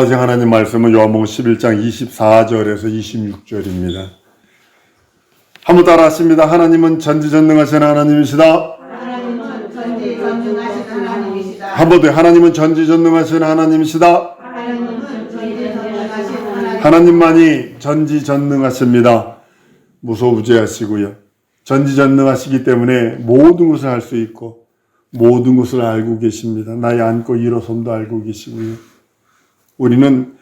아버지 하나님 말씀은 요한복음 11장 24절에서 26절입니다. 한번 따라 하십니다. 하나님은 전지전능하신 하나님이시다. 하나님은 전지전능하신 하나님이시다. 한번 더 하나님은 전지전능하신 하나님이시다. 하나님만이 전지전능하십니다. 무소부재하시고요. 전지전능하시기 때문에 모든 것을 할수 있고 모든 것을 알고 계십니다. 나의 안고 일어섬도 알고 계시고요. 우리는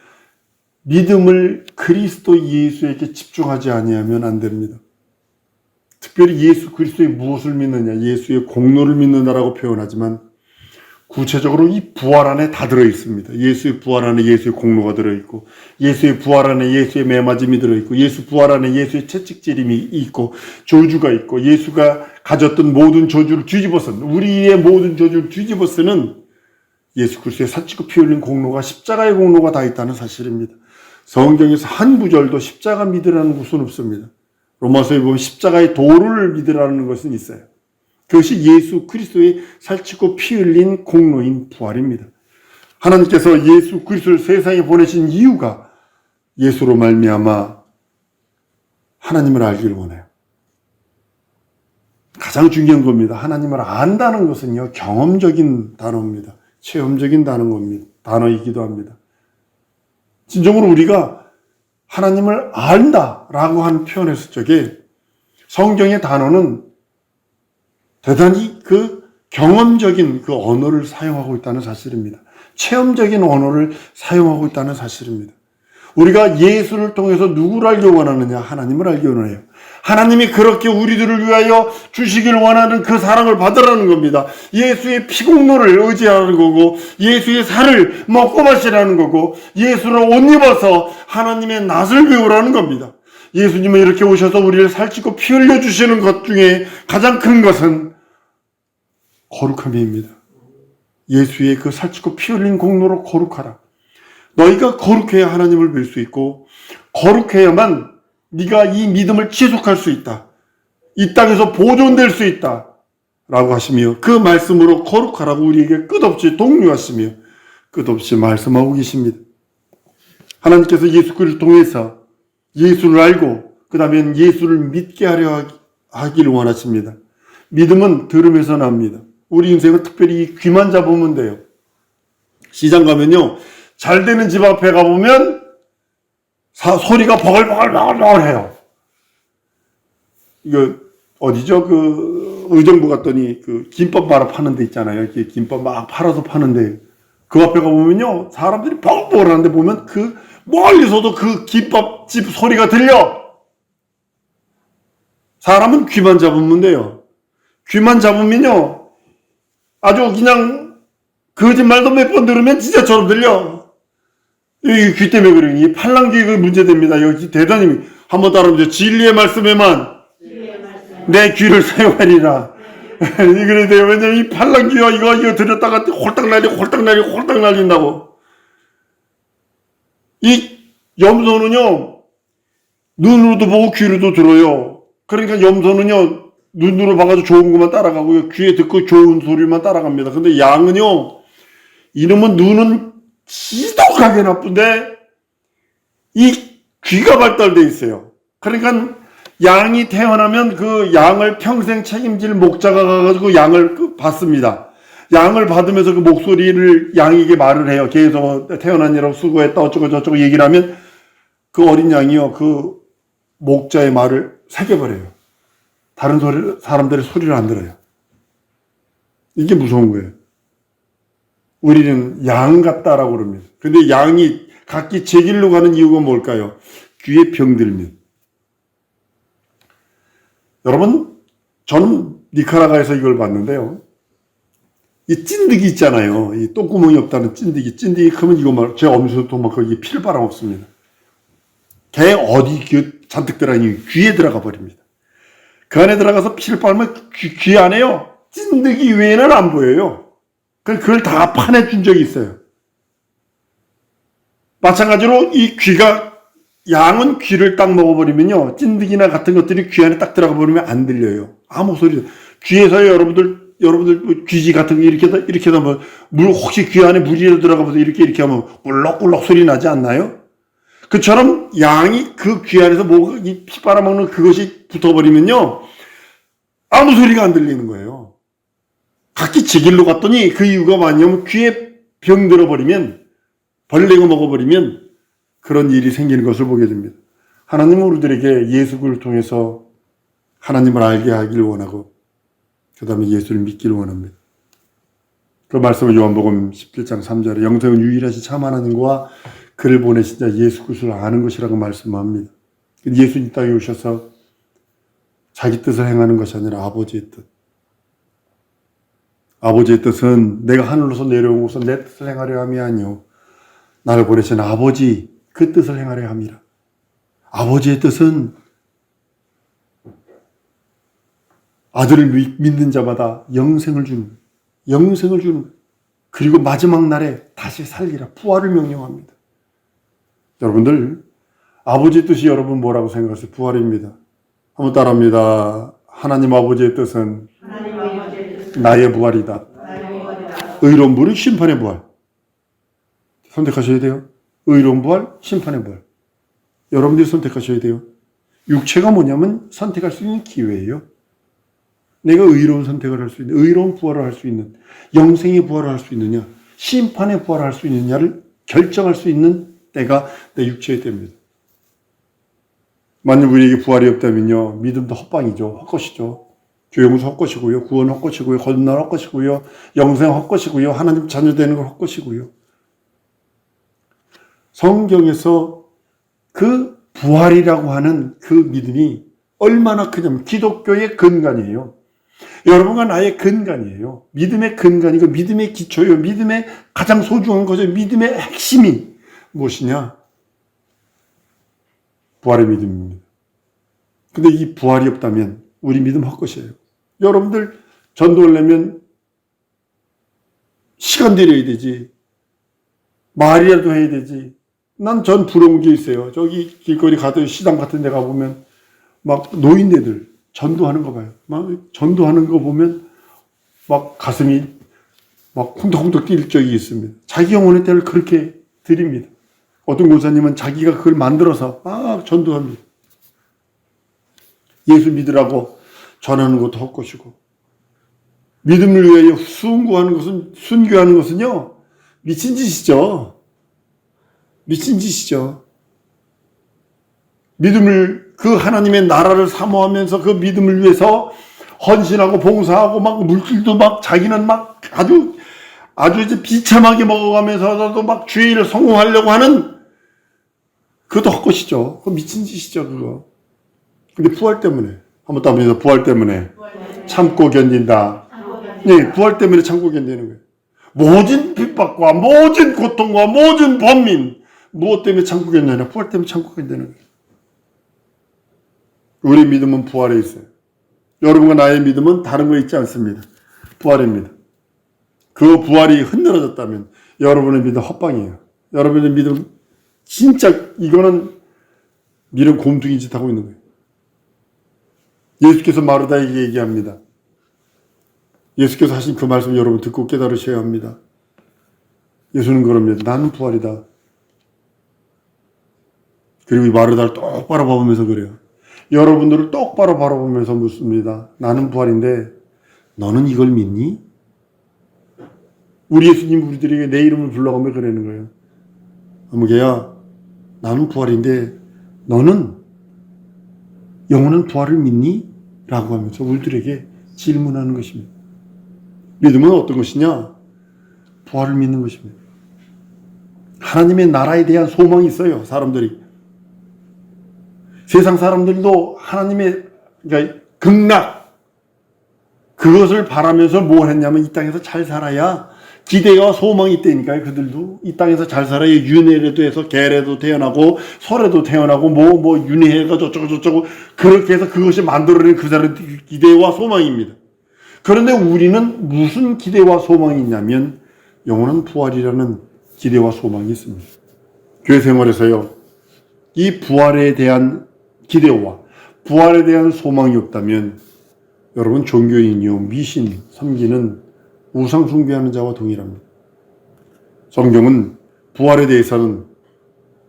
믿음을 그리스도 예수에게 집중하지 아니하면 안 됩니다. 특별히 예수 그리스도의 무엇을 믿느냐, 예수의 공로를 믿는다라고 표현하지만 구체적으로 이 부활 안에 다 들어 있습니다. 예수의 부활 안에 예수의 공로가 들어 있고, 예수의 부활 안에 예수의 매맞음이 들어 있고, 예수 부활 안에 예수의 채찍질임이 있고, 저주가 있고, 예수가 가졌던 모든 저주를 뒤집어쓰는 우리의 모든 저주를 뒤집어쓰는 예수 그리스도의 사치고 피 흘린 공로가 십자가의 공로가 다 있다는 사실입니다. 성경에서 한 구절도 십자가 믿으라는 곳은 없습니다. 로마서에 보면 십자가의 도를 믿으라는 것은 있어요. 그것이 예수 그리스도의 살찌고 피 흘린 공로인 부활입니다. 하나님께서 예수 그리스도를 세상에 보내신 이유가 예수로 말미암아 하나님을 알기를 원해요. 가장 중요한 겁니다. 하나님을 안다는 것은요 경험적인 단어입니다. 체험적인 단어입니다. 단어이기도 합니다. 진정으로 우리가 하나님을 안다라고 표현을 했을 적에 성경의 단어는 대단히 그 경험적인 그 언어를 사용하고 있다는 사실입니다. 체험적인 언어를 사용하고 있다는 사실입니다. 우리가 예수를 통해서 누구를 알기 원하느냐? 하나님을 알기 원해요. 하나님이 그렇게 우리들을 위하여 주시길 원하는 그 사랑을 받으라는 겁니다. 예수의 피공로를 의지하는 거고, 예수의 살을 먹고 마시라는 거고, 예수를 옷 입어서 하나님의 낯을 배우라는 겁니다. 예수님은 이렇게 오셔서 우리를 살찌고 피 흘려 주시는 것 중에 가장 큰 것은 거룩함입니다. 예수의 그 살찌고 피 흘린 공로로 거룩하라. 너희가 거룩해야 하나님을 뵐 수 있고 거룩해야만 네가 이 믿음을 지속할 수 있다. 이 땅에서 보존될 수 있다. 라고 하시며 그 말씀으로 거룩하라고 우리에게 끝없이 독려하시며 끝없이 말씀하고 계십니다. 하나님께서 예수 그리스도를 통해서 예수를 알고 그 다음에 예수를 믿게 하려 하기를 원하십니다. 믿음은 들음에서 납니다. 우리 인생은 특별히 이 귀만 잡으면 돼요. 시장 가면요. 잘 되는 집 앞에 가보면 사, 소리가 버글버글버글 해요. 이거 어디죠? 그 의정부 갔더니 그 김밥 말아 파는 데 있잖아요. 이렇게 김밥 막 팔아서 파는데 그 앞에 가보면요. 사람들이 버글버글 하는데 보면 그 멀리서도 그 김밥집 소리가 들려. 사람은 귀만 잡으면 돼요. 귀만 잡으면요. 아주 그냥 거짓말도 몇 번 들으면 진짜처럼 들려. 이귀 때문에 그래요. 이 팔랑귀가 문제 됩니다. 여기 대단히 한번 따라보죠. 진리의 말씀에만 내 귀를 사용하리라. 그래 돼요. 왜냐면 이 팔랑귀가 이거 이거 들었다가 홀딱 날리 홀딱 날리 홀딱 날린다고. 이 염소는요 눈으로도 보고 귀로도 들어요. 그러니까 염소는요 눈으로 봐가지고 좋은 것만 따라가고요 귀에 듣고 좋은 소리만 따라갑니다. 근데 양은요 이놈은 눈은 지독하게 나쁜데 이 귀가 발달돼 있어요. 그러니까 양이 태어나면 그 양을 평생 책임질 목자가 가가지고 양을 그 받습니다. 양을 받으면서 그 목소리를 양에게 말을 해요. 계속 태어난 이라고 수고했다 어쩌고 저쩌고 얘기를 하면 그 어린 양이요 그 목자의 말을 새겨버려요. 다른 소리 사람들의 소리를 안 들어요. 이게 무서운 거예요. 우리는 양 같다라고 그럽니다. 근데 양이 각기 제 길로 가는 이유가 뭘까요? 귀에 병들면. 여러분, 저는 니카라가에서 이걸 봤는데요. 이 찐득이 있잖아요. 이 똥구멍이 없다는 찐득이. 찐득이 크면 이거 말, 제 거기 피를 빨아 먹습니다. 개 어디 귀, 잔뜩 들어가니 귀에 들어가 버립니다. 그 안에 들어가서 빨면 귀, 귀 안에요. 찐득이 외에는 안 보여요. 그걸 다 파내준 적이 있어요. 마찬가지로 이 귀가 양은 귀를 딱 먹어버리면요 찐득이나 같은 것들이 귀 안에 딱 들어가 버리면 안 들려요 아무 소리 귀에서 여러분들 여러분들 뭐 귀지 같은 거 이렇게, 하다- 이렇게 하면 물, 혹시 귀 안에 물이 들어가면서 이렇게 이렇게 하면 꿀럭꿀럭 소리 나지 않나요? 그처럼 양이 그 귀 안에서 뭐, 이 피 빨아먹는 그것이 붙어버리면요. 아무 소리가 안 들리는 거예요. 각기 제 길로 갔더니 그 이유가 뭐냐면 귀에 병 들어버리면 벌레가 먹어버리면 그런 일이 생기는 것을 보게 됩니다. 하나님은 우리들에게 예수를 통해서 하나님을 알게 하길 원하고 그 다음에 예수를 믿기를 원합니다. 그 말씀은 요한복음 17장 3절에 영생은 유일하신 참 하나님과 그를 보내신 자 예수 그리스도를 아는 것이라고 말씀합니다. 예수님 이 땅에 오셔서 자기 뜻을 행하는 것이 아니라 아버지의 뜻. 아버지의 뜻은 내가 하늘로서 것은 내 뜻을 행하려 함이 아니요 나를 보내신 아버지 그 뜻을 행하려 함이라. 아버지의 뜻은 아들을 미- 믿는 자마다 영생을 주는, 영생을 주는, 그리고 마지막 날에 다시 살리라, 부활을 명령합니다. 여러분들, 아버지의 뜻이 여러분 뭐라고 생각하세요? 부활입니다. 한번 따라합니다. 하나님 아버지의 뜻은 하 나의 부활이다. 의로운 부활은 심판의 부활. 선택하셔야 돼요. 의로운 부활, 심판의 부활. 여러분들이 선택하셔야 돼요. 육체가 뭐냐면 선택할 수 있는 기회예요. 내가 의로운 선택을 할 수 있는, 의로운 부활을 할 수 있는, 영생의 부활을 할 수 있느냐, 심판의 부활을 할 수 있느냐를 결정할 수 있는 때가 내 육체의 때입니다. 만약 우리에게 부활이 없다면요, 믿음도 헛방이죠. 헛것이죠. 교회무서 헛것이고요. 구원 헛것이고요. 건너 헛것이고요. 영생 헛것이고요. 하나님 자녀 되는 건 헛것이고요. 성경에서 그 부활이라고 하는 그 믿음이 얼마나 크냐면 기독교의 근간이에요. 여러분과 나의 근간이에요. 믿음의 근간이고 믿음의 기초예요. 믿음의 가장 소중한 거죠. 믿음의 핵심이 무엇이냐? 부활의 믿음입니다. 근데 이 부활이 없다면 우리 믿음 헛것이에요. 여러분들 전도를 내면 시간 들여야 되지. 말이라도 해야 되지. 난 전 부러운 게 있어요. 저기 길거리 가든 시장 같은 데 가보면 막 노인네들 전도하는 거 봐요. 막 전도하는 거 보면 막 가슴이 막 쿵덕쿵덕 뛸 적이 있습니다. 자기 영혼의 때를 그렇게 드립니다. 어떤 교사님은 자기가 그걸 만들어서 막 전도합니다. 예수 믿으라고 전하는 것도 헛것이고 믿음을 위하여 순구하는 것은 순교하는 것은요 미친 짓이죠. 미친 짓이죠. 믿음을 그 하나님의 나라를 사모하면서 그 믿음을 위해서 헌신하고 봉사하고 막 물질도 막 자기는 막 아주 아주 이제 비참하게 먹어가면서도 막 주의 일을 성공하려고 하는 그것도 헛것이죠. 그 미친 짓이죠, 그거. 근데 부활 때문에 한번 더 합니다. 부활 때문에 참고 견딘다. 네, 부활 때문에 참고 견디는 거예요. 모든 핍박과 모든 고통과 모든 번민 무엇 때문에 참고 견디냐? 부활 때문에 참고 견디는 거예요. 우리 믿음은 부활에 있어요. 여러분과 나의 믿음은 다른 거 있지 않습니다. 부활입니다. 그 부활이 흔들어졌다면 여러분의 믿음 헛방이에요. 여러분의 믿음 진짜 이거는 미련 곰둥이 짓 하고 있는 거예요. 예수께서 마르다에게 얘기합니다. 예수께서 하신 그 말씀 여러분 듣고 깨달으셔야 합니다. 예수는 그럽니다. 나는 부활이다. 그리고 이 마르다를 똑바로 바라보면서 그래요. 여러분들을 똑바로 바라보면서 묻습니다. 나는 부활인데 너는 이걸 믿니? 우리 예수님 우리들에게 내 이름을 불러가며 그러는 거예요. 아무개야 나는 부활인데 너는 영원한 부활을 믿니? 라고 하면서 우리들에게 질문하는 것입니다. 믿음은 어떤 것이냐? 부활을 믿는 것입니다. 하나님의 나라에 대한 소망이 있어요, 사람들이. 세상 사람들도 하나님의 그러니까 극락 그것을 바라면서 뭘 했냐면 이 땅에서 잘 살아야 기대와 소망이 있다니까요. 그들도 이 땅에서 잘 살아야 윤회라도 해서 개라도 태어나고 소라도 태어나고 뭐뭐 윤회가 저쩌고 저쩌고 그렇게 해서 그것이 만들어낸 그 사람의 기대와 소망입니다. 그런데 우리는 무슨 기대와 소망이 있냐면 영원한 부활이라는 기대와 소망이 있습니다. 교회 생활에서요. 이 부활에 대한 기대와 부활에 대한 소망이 없다면 여러분 종교인이요 미신 섬기는 우상 숭배하는 자와 동일합니다. 성경은 부활에 대해서는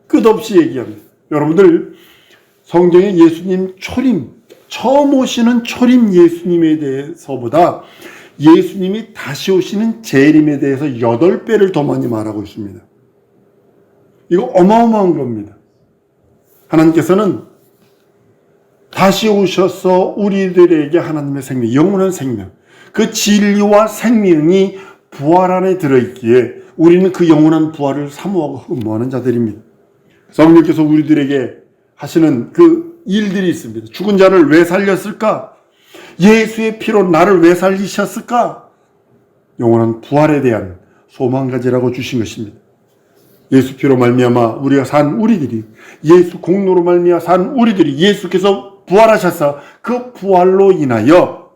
끝없이 얘기합니다. 여러분들 성경에 예수님 초림 처음 오시는 초림 예수님에 대해서보다 예수님이 다시 오시는 재림에 대해서 여덟 배를 더 많이 말하고 있습니다. 이거 어마어마한 겁니다. 하나님께서는 다시 오셔서 우리들에게 하나님의 생명, 영원한 생명, 그 진리와 생명이 부활 안에 들어있기에 우리는 그 영원한 부활을 사모하고 흠모하는 자들입니다. 성령께서 우리들에게 하시는 그 일들이 있습니다. 죽은 자를 왜 살렸을까? 예수의 피로 나를 왜 살리셨을까? 영원한 부활에 대한 소망 가지라고 주신 것입니다. 예수 피로 말미암아 우리가 산 우리들이 예수 공로로 말미암아 산 우리들이 예수께서 부활하셔서 그 부활로 인하여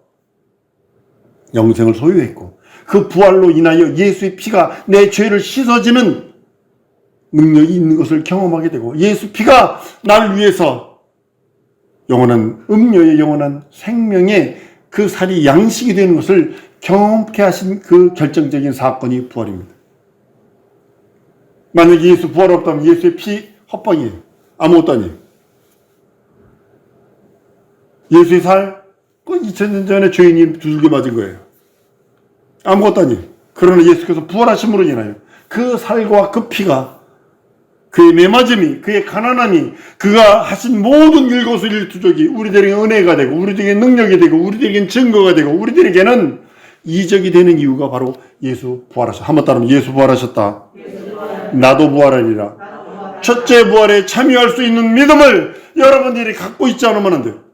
영생을 소유했고 그 부활로 인하여 예수의 피가 내 죄를 씻어지는 능력이 있는 것을 경험하게 되고 예수 피가 나를 위해서 영원한 음료의 영원한 생명의 그 살이 양식이 되는 것을 경험케 하신 그 결정적인 사건이 부활입니다. 만약에 예수 부활 없다면 예수의 피 헛방이에요. 아무것도 아니에요. 예수의 살, 그 2000년 전에 죄인이 두들겨 맞은 거예요. 아무것도 아니에요. 그러나 예수께서 부활하심으로 인하여 그 살과 그 피가 그의 매맞음이, 그의 가난함이, 그가 하신 모든 일거수일투족이 우리들에게 은혜가 되고, 우리들에게 능력이 되고, 우리들에게는 증거가 되고, 우리들에게는 이적이 되는 이유가 바로 예수 부활하셨다. 한번 따르면 예수 부활하셨다. 나도 부활하리라. 첫째 부활에 참여할 수 있는 믿음을 여러분들이 갖고 있지 않으면 안 돼요.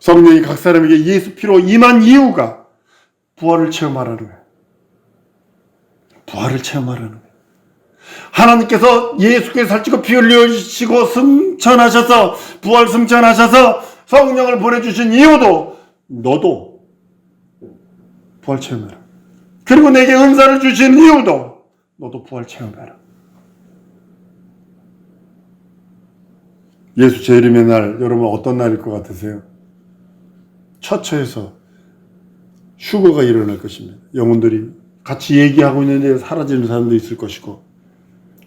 성령이 각 사람에게 예수 피로 임한 이유가 부활을 체험하라는. 부활을 체험하라는. 하나님께서 예수께서 살찌고 피 흘리시고 승천하셔서 부활 승천하셔서 성령을 보내주신 이유도 너도 부활 체험해라. 그리고 내게 은사를 주신 이유도 너도 부활 체험해라. 예수 재림의 날 여러분 어떤 날일 것 같으세요? 처처에서 휴거가 일어날 것입니다. 영혼들이 같이 얘기하고 있는데 사라지는 사람도 있을 것이고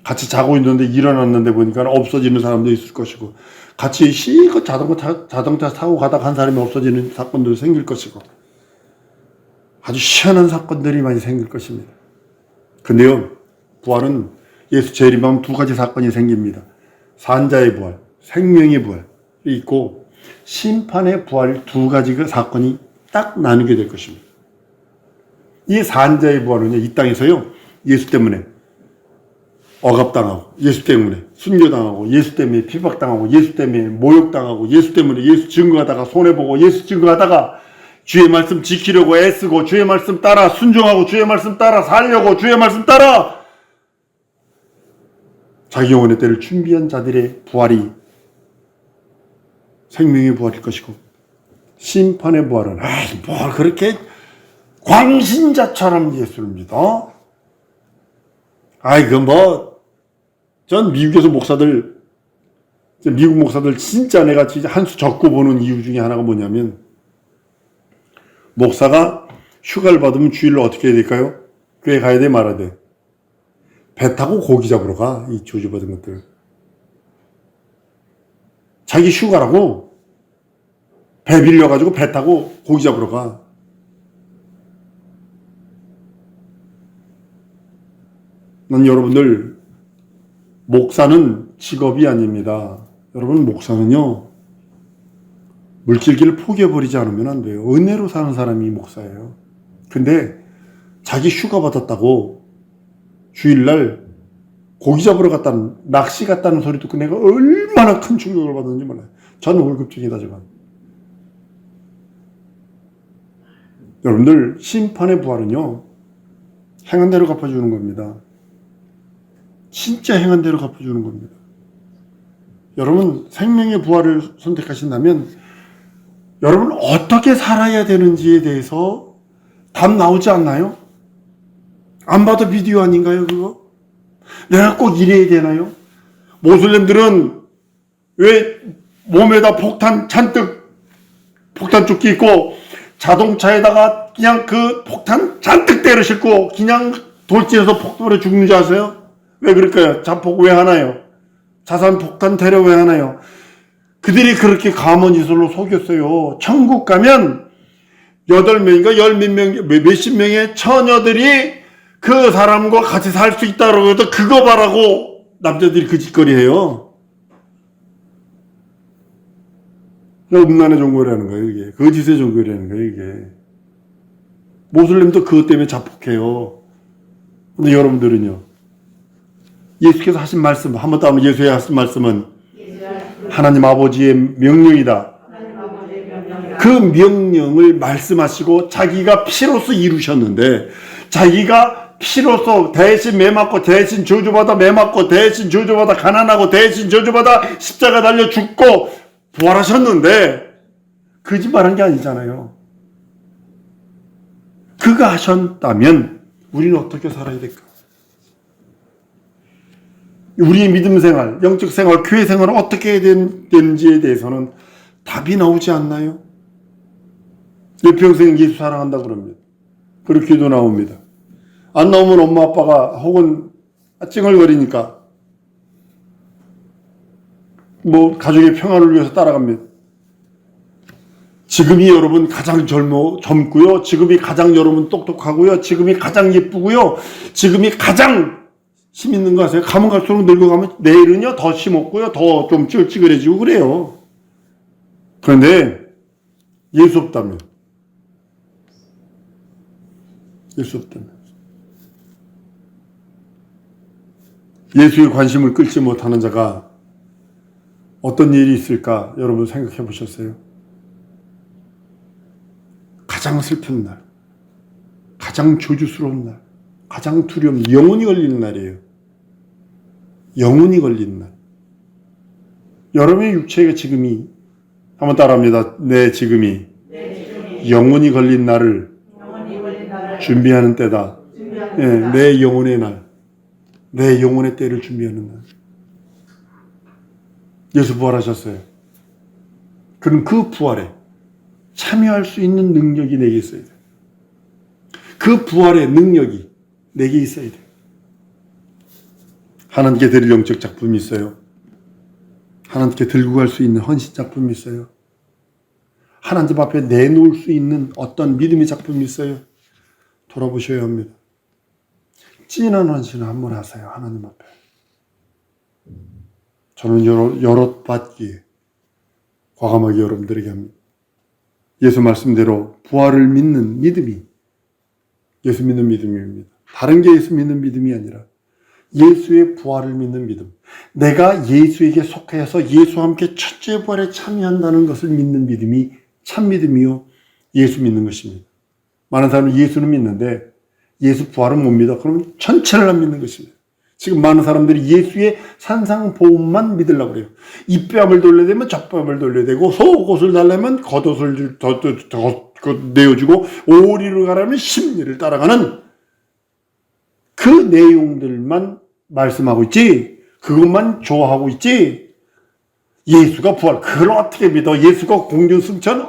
같이 자고 있는데 일어났는데 보니까 없어지는 사람도 있을 것이고 같이 실컷 자동차, 타- 자동차 타고 가다가 한 사람이 없어지는 사건도 생길 것이고 아주 희한한 사건들이 많이 생길 것입니다. 근데요 부활은 예수 재림하면 두 가지 사건이 생깁니다. 산자의 부활, 생명의 부활이 있고 심판의 부활 두 가지 그 사건이 딱 나누게 될 것입니다. 이 산자의 부활은요 이 땅에서요 예수 때문에 억압당하고 예수 때문에 순교당하고 예수 때문에 핍박당하고 예수 때문에 모욕당하고 예수 때문에 예수 증거하다가 손해보고 예수 증거하다가 주의 말씀 지키려고 애쓰고 주의 말씀 따라 순종하고 주의 말씀 따라 살려고 주의 말씀 따라 자기 영혼의 때를 준비한 자들의 부활이 생명의 부활일 것이고 심판의 부활은 아이 뭘 그렇게 광신자처럼 예수를 믿어? 아이 그 그뭐전 미국에서 목사들 미국 목사들 진짜 내가 진짜 한 수 적고 보는 이유 중에 하나가 뭐냐면 목사가 휴가를 받으면 주일로 어떻게 해야 될까요? 교회 가야 돼 말아야 돼. 배 타고 고기 잡으러 가. 이 조주받은 것들. 자기 휴가라고 배 빌려가지고 배 타고 고기 잡으러 가. 난 여러분들 목사는 직업이 아닙니다. 여러분 목사는요 물질기를 포기해버리지 않으면 안 돼요. 은혜로 사는 사람이 목사예요. 근데 자기 휴가 받았다고 주일날 고기 잡으러 갔다는 낚시 갔다는 소리 듣고 내가 얼마나 큰 충격을 받았는지 몰라요. 저는 월급쟁이다지만 여러분들 심판의 부활은요 행한 대로 갚아주는 겁니다. 진짜 행한 대로 갚아주는 겁니다. 여러분 생명의 부활을 선택하신다면 여러분 어떻게 살아야 되는지에 대해서 답 나오지 않나요? 안 봐도 비디오 아닌가요 그거? 내가 꼭 이래야 되나요? 모슬렘들은 왜 몸에다 폭탄 잔뜩 폭탄 조끼 입고 자동차에다가 그냥 그 폭탄 잔뜩 때려 싣고 그냥 돌진해서 폭발해 죽는 줄 아세요? 왜 그럴까요? 자폭 왜 하나요? 자산 폭탄 테러 왜 하나요? 그들이 그렇게 감언 이설로 속였어요. 천국 가면 여덟 명인가 열 몇 명, 몇- 몇십 명의 처녀들이 그 사람과 같이 살 수 있다고 해도 그거 바라고 남자들이 그 짓거리 해요. 음란의 종교라는 거예요, 이게. 거짓의 종교라는 거예요, 이게. 모슬림도 그것 때문에 자폭해요. 근데 여러분들은요. 예수께서 하신 말씀, 한 번 더 하면 예수의 하신 말씀은 하나님 아버지의 명령이다. 그 명령을 말씀하시고 자기가 피로서 이루셨는데 자기가 피로서 대신 매맞고 대신 저주받아 매맞고 대신 저주받아 가난하고 대신 저주받아 십자가 달려 죽고 부활하셨는데 거짓말한 게 아니잖아요. 그가 하셨다면 우리는 어떻게 살아야 될까? 우리의 믿음 생활, 영적 생활, 교회 생활을 어떻게 해야 된- 되는지에 대해서는 답이 나오지 않나요? 내 평생 예수 사랑한다 그럽니다. 그리고 기도 나옵니다. 안 나오면 엄마 아빠가 혹은 찡얼거리니까 뭐 가족의 평화를 위해서 따라갑니다. 지금이 여러분 가장 젊어 젊고요. 지금이 가장 여러분 똑똑하고요. 지금이 가장 예쁘고요. 지금이 가장 힘 있는 거 아세요? 가면 갈수록 늙어가면 내일은요 더 힘없고요. 더좀 찌글찌글해지고 그래요. 그런데 예수 없다면 예수 없다면 예수의 관심을 끌지 못하는 자가 어떤 일이 있을까 여러분 생각해 보셨어요? 가장 슬픈 날, 가장 조주스러운 날, 가장 두려움, 영혼이 걸리는 날이에요. 영혼이 걸리는 날. 여러분의 육체가 지금이 한번 따라합니다. 내 지금이 영혼이 걸린 날을 준비하는 때다. 예, 내 영혼의 날, 내 영혼의 때를 준비하는 날. 예수 부활하셨어요. 그럼 그 부활에 참여할 수 있는 능력이 내게 있어야 돼. 그 부활의 능력이 내게 있어야 돼. 하나님께 드릴 영적 작품이 있어요. 하나님께 들고 갈 수 있는 헌신 작품이 있어요. 하나님 앞에 내놓을 수 있는 어떤 믿음의 작품이 있어요. 돌아보셔야 합니다. 진한 헌신을 한번 하세요. 하나님 앞에. 저는 여러, 여러 받기에 과감하게 여러분들에게 합니다. 예수 말씀대로 부활을 믿는 믿음이 예수 믿는 믿음입니다. 다른 게 예수 믿는 믿음이 아니라 예수의 부활을 믿는 믿음. 내가 예수에게 속해서 예수와 함께 첫째 부활에 참여한다는 것을 믿는 믿음이 참 믿음이요. 예수 믿는 것입니다. 많은 사람은 예수는 믿는데 예수 부활은 못 믿어. 그러면 전체를 안 믿는 것입니다. 지금 많은 사람들이 예수의 산상보험만 믿으려고 그래요. 이 뺨을 돌려야 되면 저 뺨을 돌려야 되고 속옷을 달라면 겉옷을 줄- 더, 더, 더, 그 내어주고 오리로 가라면 심리를 따라가는 그 내용들만 말씀하고 있지 그것만 좋아하고 있지 예수가 부활 그걸 어떻게 믿어 예수가 공중승천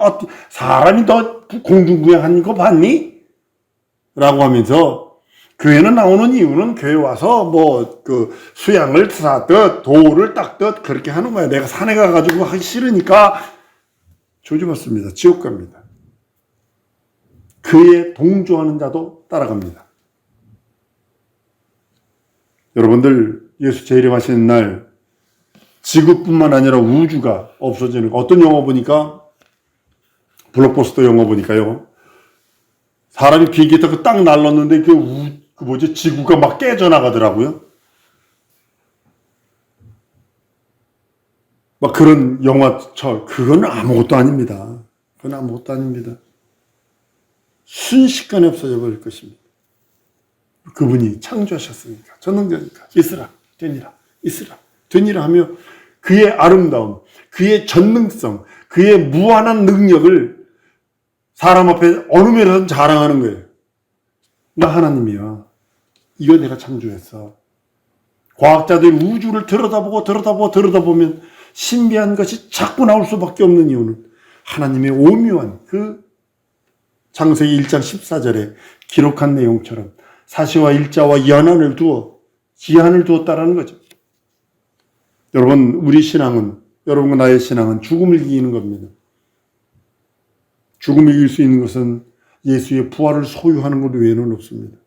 사람이 더 공중부양한 거 봤니? 라고 하면서 교회는 나오는 이유는 교회 와서 뭐 그 수양을 쌓듯 도를 닦듯 그렇게 하는 거야. 내가 산에 가가지고 하기 싫으니까 조지받습니다. 지옥 갑니다. 그에 동조하는 자도 따라갑니다. 여러분들 예수 재림하시는 날 지구뿐만 아니라 우주가 없어지는 거. 어떤 영화 보니까 블록버스터 영화 보니까요. 사람이 비행기 타고 딱 날랐는데 그, 우, 그 뭐지 지구가 막 깨져나가더라고요. 막 그런 영화처럼 그건 아무것도 아닙니다. 그건 아무것도 아닙니다. 순식간에 없어져 버릴 것입니다. 그분이 창조하셨으니까 전능자니까 있으라 되니라 있으라 되니라 하며 그의 아름다움, 그의 전능성, 그의 무한한 능력을 사람 앞에 어느 면에서 자랑하는 거예요. 나 하나님이야. 이거 내가 창조했어. 과학자들이 우주를 들여다보고 들여다보고 들여다보면 신비한 것이 자꾸 나올 수밖에 없는 이유는 하나님의 오묘한 그 창세기 1장 14절에 기록한 내용처럼 사시와 일자와 연한을 두어 기한을 두었다라는 거죠. 여러분, 우리 신앙은, 여러분과 나의 신앙은 죽음을 이기는 겁니다. 죽음을 이길 수 있는 것은 예수의 부활을 소유하는 것 외에는 없습니다.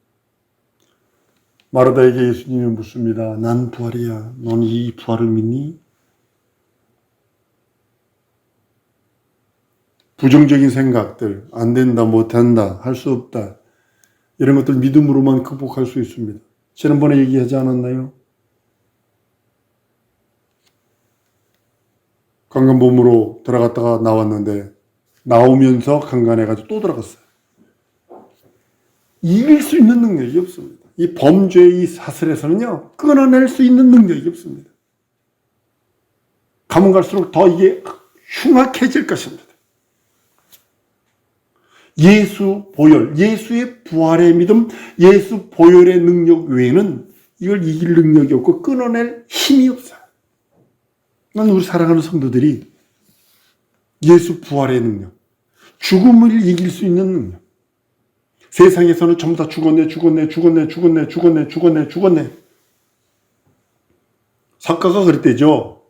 마르다에게 예수님이 묻습니다. 난 부활이야. 넌 이 부활을 믿니? 부정적인 생각들, 안 된다, 못 한다, 할 수 없다. 이런 것들 믿음으로만 극복할 수 있습니다. 지난번에 얘기하지 않았나요? 강간범으로 들어갔다가 나왔는데, 나오면서 강간해가지고 또 들어갔어요. 이길 수 있는 능력이 없습니다. 이 범죄의 이 사슬에서는요, 끊어낼 수 있는 능력이 없습니다. 가면 갈수록 더 이게 흉악해질 것입니다. 예수 보혈, 예수의 부활의 믿음, 예수 보혈의 능력 외에는 이걸 이길 능력이 없고 끊어낼 힘이 없어요. 난 우리 사랑하는 성도들이 예수 부활의 능력, 죽음을 이길 수 있는 능력, 세상에서는 전부 다 죽었네, 죽었네, 죽었네, 죽었네, 죽었네, 죽었네, 죽었네. 작가가 그랬대죠.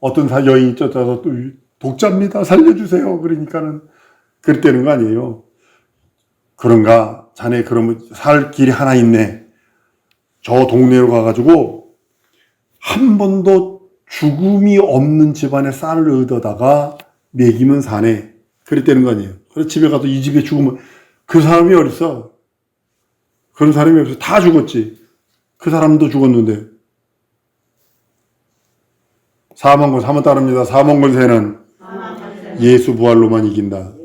어떤 사 여인이 쫓아서 또 독자입니다. 살려주세요. 그러니까는 그랬다는 거 아니에요. 그런가? 자네 그러면 살 길이 하나 있네. 저 동네로 가가지고 한 번도 죽음이 없는 집안의 쌀을 얻어다가 먹이면 사네. 그랬다는 거 아니에요. 그래서 집에 가서 이 집에 죽으면 그 사람이 어딨어? 그런 사람이 없어. 다 죽었지. 그 사람도 죽었는데. 사망권 사만 따릅니다. 사망권세는 예수 부활로만 이긴다.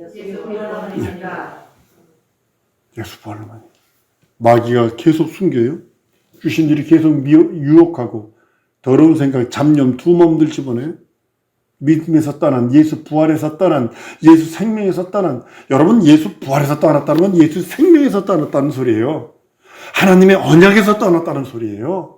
예수 부활로만. 마귀가 계속 숨겨요. 귀신들이 계속 미혹, 유혹하고 더러운 생각, 잡념, 두 몸들 집어내요. 믿음에서 떠난 예수 부활에서 떠난 예수 생명에서 떠난 여러분 예수 부활에서 떠났다는 건 예수 생명에서 떠났다는 소리예요. 하나님의 언약에서 떠났다는 소리예요.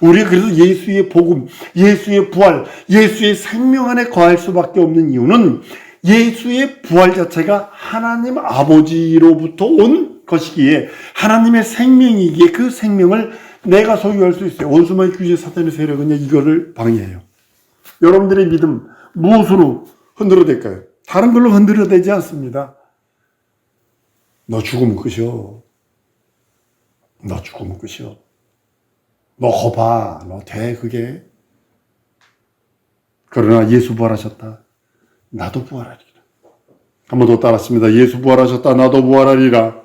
우리가 그래서 예수의 복음, 예수의 부활, 예수의 생명 안에 거할 수밖에 없는 이유는 예수의 부활 자체가 하나님 아버지로부터 온 것이기에 하나님의 생명이기에 그 생명을 내가 소유할 수 있어요. 원수마의 규제 사탄의 세력은 이거를 방해해요. 여러분들의 믿음 무엇으로 흔들어댈까요? 다른 걸로 흔들어대지 않습니다. 너 죽으면 끝이요. 너 죽으면 끝이요. 너 거봐. 너 돼, 그게. 그러나 예수 부활하셨다. 나도 부활하리라. 한 번 더 따랐습니다. 예수 부활하셨다. 나도 부활하리라.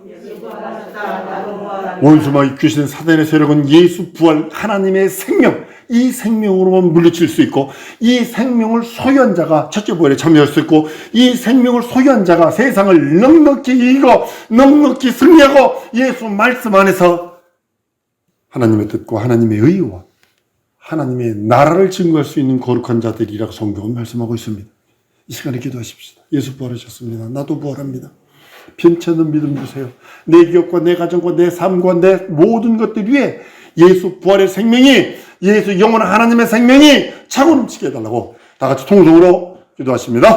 원수마귀 귀신 사단의 세력은 예수 부활 하나님의 생명 이 생명으로만 물리칠 수 있고 이 생명을 소유한 자가 첫째 부활에 참여할 수 있고 이 생명을 소유한 자가 세상을 넉넉히 이기고 넉넉히 승리하고 예수 말씀 안에서 하나님의 뜻과 하나님의 의와 하나님의 나라를 증거할 수 있는 거룩한 자들이라고 성경은 말씀하고 있습니다. 이 시간에 기도하십시다. 예수 부활하셨습니다. 나도 부활합니다. 편찮은 믿음 주세요. 내 기업과 내 가정과 내 삶과 내 모든 것들 위에 예수 부활의 생명이 예수 영원한 하나님의 생명이 차고 넘치게 해달라고 다 같이 통성으로 기도하십니다.